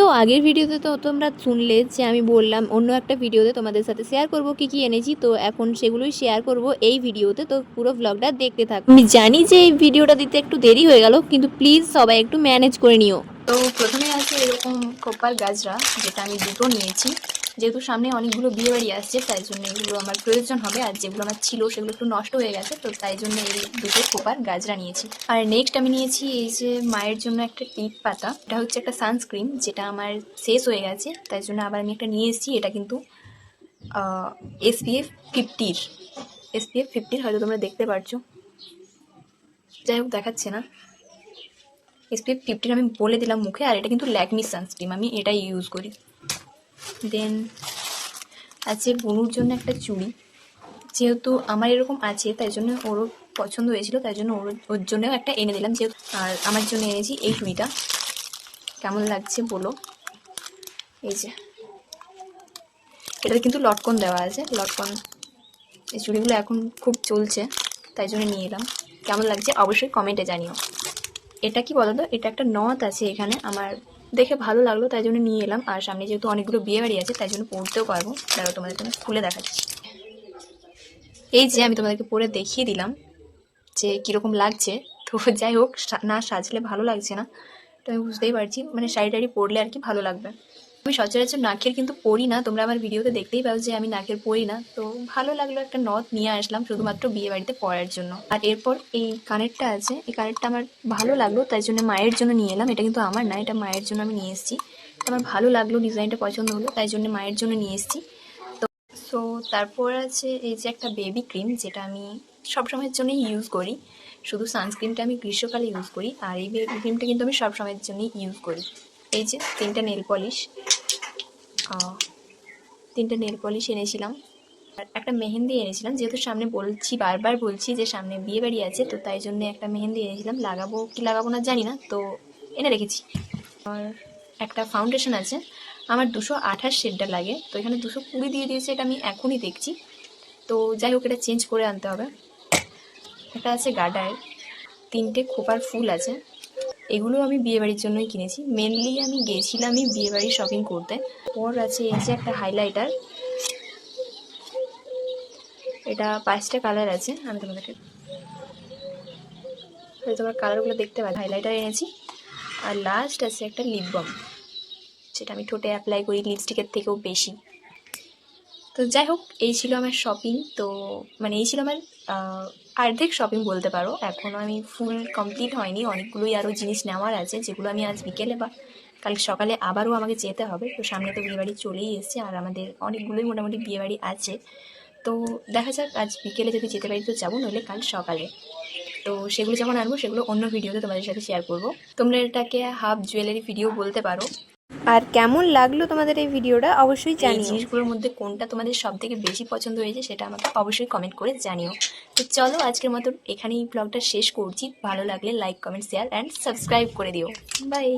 So আগের ভিডিওতে তো তোমরা শুনলে যে আমি বললাম অন্য একটা ভিডিওতে তোমাদের সাথে শেয়ার করব, কি কি এনেছি। তো এখন সেগুলোই শেয়ার করব এই ভিডিওতে তো পুরো ব্লগটা দেখতে থাকো। আমি জানি যে এই ভিডিওটা দিতে একটু দেরি হয়ে গেল, কিন্তু প্লিজ সবাই একটু ম্যানেজ করে নিও। তো প্রথমে আছে এরকম কোপার গাজরা, যেটা আমি দুটো নিয়েছি। যেহেতু সামনে অনেকগুলো বিয়ে বাড়ি আসছে, তাই জন্য এগুলো আমার প্রয়োজন হবে। আর যেগুলো আমার ছিল সেগুলো একটু নষ্ট হয়ে গেছে, তো তাই জন্য এই দুটো কোপার গাজরা নিয়েছি। আর নেক্সট আমি নিয়েছি এই যে মায়ের জন্য একটা টিপ পাতা। এটা হচ্ছে একটা সানস্ক্রিন যেটা আমার শেষ হয়ে গেছে, তাই জন্য আবার আমি একটা নিয়ে এসেছি। এটা কিন্তু এসপিএফ ফিফটির এসপিএফ ফিফটির হয়তো তোমরা দেখতে পারছ। যাই হোক, দেখাচ্ছে না। এসপিএফ ফিফটিন আমি বলে দিলাম মুখে, আর এটা কিন্তু ল্যাকমি সানস্ক্রিন আমি এটাই ইউজ করি। দেন আছে বনুর জন্য একটা চুড়ি। যেহেতু আমার এরকম আছে, তাই জন্য ওরও পছন্দ হয়েছিল, তাই জন্য ওর ওর জন্যও একটা এনে দিলাম যেহেতু আর আমার জন্য এনেছি এই চুড়িটা। কেমন লাগছে বলো? এই যে। এটাতে কিন্তু লটকন দেওয়া আছে, লটকন। এই চুড়িগুলো এখন খুব চলছে, তাই জন্য নিয়ে এলাম। কেমন লাগছে অবশ্যই কমেন্টে জানিও। এটা কি বলতো? এটা একটা নথ আছে এখানে আমার দেখে ভালো লাগল, তাই জন্য নিয়ে এলাম। আর সামনে যেহেতু অনেকগুলো বিয়ে বাড়ি আছে, তাই জন্য পড়তেও পারব। তারা তোমাদের জন্য খুলে দেখাচ্ছি। এই যে আমি তোমাদেরকে পরে দেখিয়ে দিলাম যে কীরকম লাগছে। তো যাই হোক না সাজলে ভালো লাগছে না। তো আমি বুঝতেই পারছি মানে শাড়ি টাড়ি পরলে আর কি ভালো লাগবে। আমি সচরাচর নাকের কিন্তু পড়ি না। তোমরা আমার ভিডিওতে দেখতেই পাও যে আমি নাকের পড়ি না। তো ভালো লাগল একটা নথ নিয়ে আসলাম শুধুমাত্র বিয়ে বাড়িতে পরার জন্য। আর এরপর এই কানেরটা আছে, এই কানেরটা আমার ভালো লাগল, তাই জন্য মায়ের জন্য নিয়ে এলাম। এটা কিন্তু আমার না, এটা মায়ের জন্য আমি নিয়ে এসেছি। আমার ভালো লাগল, ডিজাইনটা পছন্দ হলো, তাই জন্য মায়ের জন্য নিয়ে এসেছি। তো সো তারপর আছে এই যে একটা বেবি ক্রিম, যেটা আমি সবসময়ের জন্যই ইউজ করি। শুধু সানস্ক্রিনটা আমি গ্রীষ্মকালে ইউজ করি, আর এই বেবি ক্রিমটা কিন্তু আমি সবসময়ের জন্যই ইউজ করি। এই যে তিনটা নেল পলিশ তিনটা নেল পলিশ এনেছিলাম। আর একটা মেহেন্দি এনেছিলাম, যেহেতু সামনে বলছি, বারবার বলছি যে সামনে বিয়ে বাড়ি আছে, তো তাই জন্য একটা মেহেন্দি এনেছিলাম। লাগাবো কি লাগাবো না জানি না, তো এনে রেখেছি। আর একটা ফাউন্ডেশন আছে, আমার দুশো আঠাশ শেডটা লাগে, তো এখানে দুশো কুড়ি দিয়ে দিয়েছে, এটা আমি এখনই দেখছি। তো যাই হোক, এটা চেঞ্জ করে আনতে হবে। একটা আছে গার্ডার, তিনটে খোপার ফুল আছে। এগুলো আমি বিয়েবাড়ির জন্যই কিনেছি। মেনলি আমি গেছিলামই বিয়েবাড়ি শপিং করতে। ওর আছে এই যে একটা হাইলাইটার এটা পাঁচটা কালার আছে। আমি তোমাদেরকে তোমার কালারগুলো দেখতে পাচ্ছি হাইলাইটার এনেছি। আর লাস্ট আছে একটা লিপ বাম যেটা আমি ঠোঁটে অ্যাপ্লাই করি লিপস্টিকের থেকেও বেশি। তো যাই হোক, এই ছিল আমার শপিং তো মানে এই ছিল আমার অর্ধেক শপিং বলতে পারো। এখনও আমি ফুল কমপ্লিট হয়নি, অনেকগুলোই আরও জিনিস নেওয়ার আছে, যেগুলো আমি আজ বিকেলে বা কাল সকালে আবারও আমাকে যেতে হবে। তো সামনে তো বিয়েবাড়ি চলেই এসছে, আর আমাদের অনেকগুলোই মোটামুটি বিয়েবাড়ি আছে। তো দেখা যাক, আজ বিকেলে যদি যেতে পারি তো যাব, নইলে কাল সকালে। তো সেগুলো যখন আনব, সেগুলো অন্য ভিডিওতে তোমাদের সাথে শেয়ার করব। তোমরা এটাকে হাফ জুয়েলারি ভিডিও বলতে পারো। আর কেমন লাগল তোমাদের এই ভিডিওটা অবশ্যই জানিও। জিনিসগুলোর মধ্যে কোনটা তোমাদের সব থেকে বেশি পছন্দ হয়েছে সেটা আমাকে অবশ্যই কমেন্ট করে জানিও। তো চলো আজকের মতো এখানেই ব্লগটা শেষ করছি। ভালো লাগলে like comment share and subscribe করে দিও। বাই